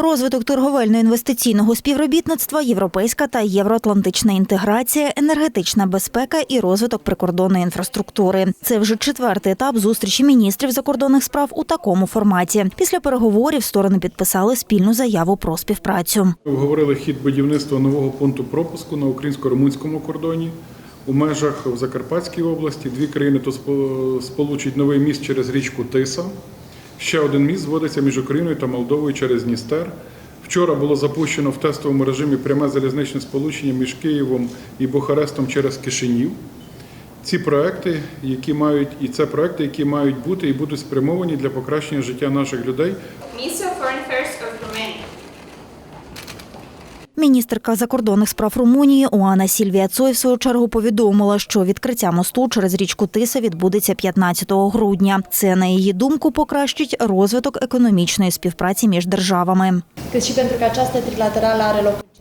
Розвиток торговельно-інвестиційного співробітництва, європейська та євроатлантична інтеграція, енергетична безпека і розвиток прикордонної інфраструктури. Це вже четвертий етап зустрічі міністрів закордонних справ у такому форматі. Після переговорів сторони підписали спільну заяву про співпрацю. Обговорили хід будівництва нового пункту пропуску на українсько-румунському кордоні у межах в Закарпатській області. Дві країни то спо- сполучать новий міст через річку Тиса. Ще один міст зводиться між Україною та Молдовою через Дністер. Вчора було запущено в тестовому режимі пряме залізничне сполучення між Києвом і Бухарестом через Кишинів. Ці проекти, які мають і це проекти, які мають бути і будуть спрямовані для покращення життя наших людей Місія Foreign Affairs of. Міністерка закордонних справ Румунії Оана Сільвія Цой в свою чергу повідомила, що відкриття мосту через річку Тиса відбудеться 15 грудня. Це на її думку покращить розвиток економічної співпраці між державами.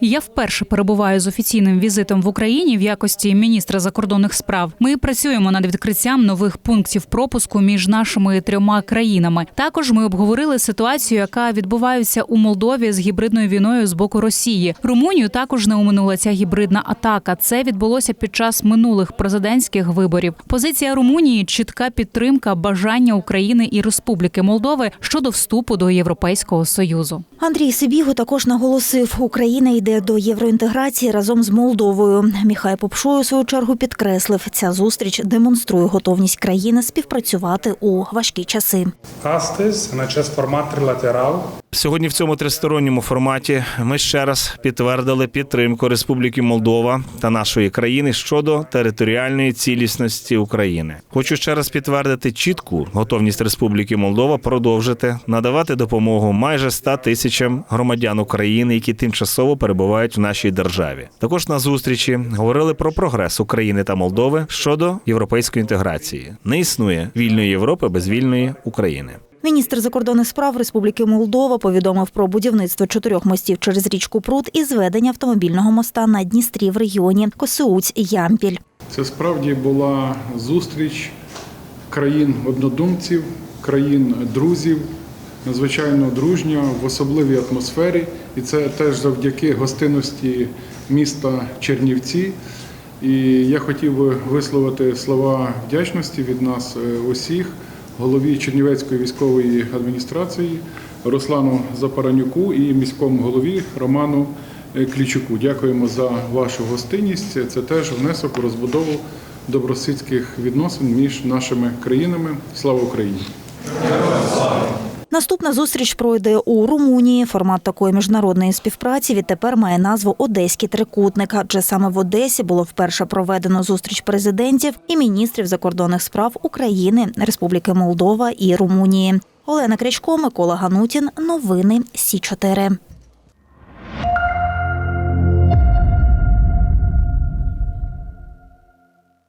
Я вперше перебуваю з офіційним візитом в Україні в якості міністра закордонних справ. Ми працюємо над відкриттям нових пунктів пропуску між нашими трьома країнами. Також ми обговорили ситуацію, яка відбувається у Молдові з гібридною війною з боку Росії. Румунію також не оминула ця гібридна атака. Це відбулося під час минулих президентських виборів. Позиція Румунії чітка підтримка бажання України і Республіки Молдови щодо вступу до Європейського союзу. Андрій Сибіго також наголосив, Україна йде до євроінтеграції разом з Молдовою. Міхай Попшой у свою чергу підкреслив, ця зустріч демонструє готовність країни співпрацювати у важкі часи. Сьогодні в цьому тристоронньому форматі ми ще раз підтвердили підтримку Республіки Молдова та нашої країни щодо територіальної цілісності України. Хочу ще раз підтвердити чітку готовність Республіки Молдова продовжити надавати допомогу майже 100 тисячам громадян України, які тимчасово перебувають в нашій державі. Також на зустрічі говорили про прогрес України та Молдови щодо європейської інтеграції. Не існує вільної Європи без вільної України. Міністр закордонних справ Республіки Молдова повідомив про будівництво чотирьох мостів через річку Прут і зведення автомобільного моста на Дністрі в регіоні Косеуць-Ямпіль. Це справді була зустріч країн однодумців, країн друзів, надзвичайно дружня в особливій атмосфері. І це теж завдяки гостинності міста Чернівці. І я хотів би висловити слова вдячності від нас е, усіх, голові Чернівецької військової адміністрації Руслану Запаранюку і міському голові Роману е, Клічуку. Дякуємо за вашу гостинність. Це теж внесок у розбудову добросусідських відносин між нашими країнами. Слава Україні! Наступна зустріч пройде у Румунії. Формат такої міжнародної співпраці відтепер має назву Одеський трикутник. Адже саме в Одесі було вперше проведено зустріч президентів і міністрів закордонних справ України, Республіки Молдова і Румунії. Олена Крячко, Микола Ганутін. Новини Сі 4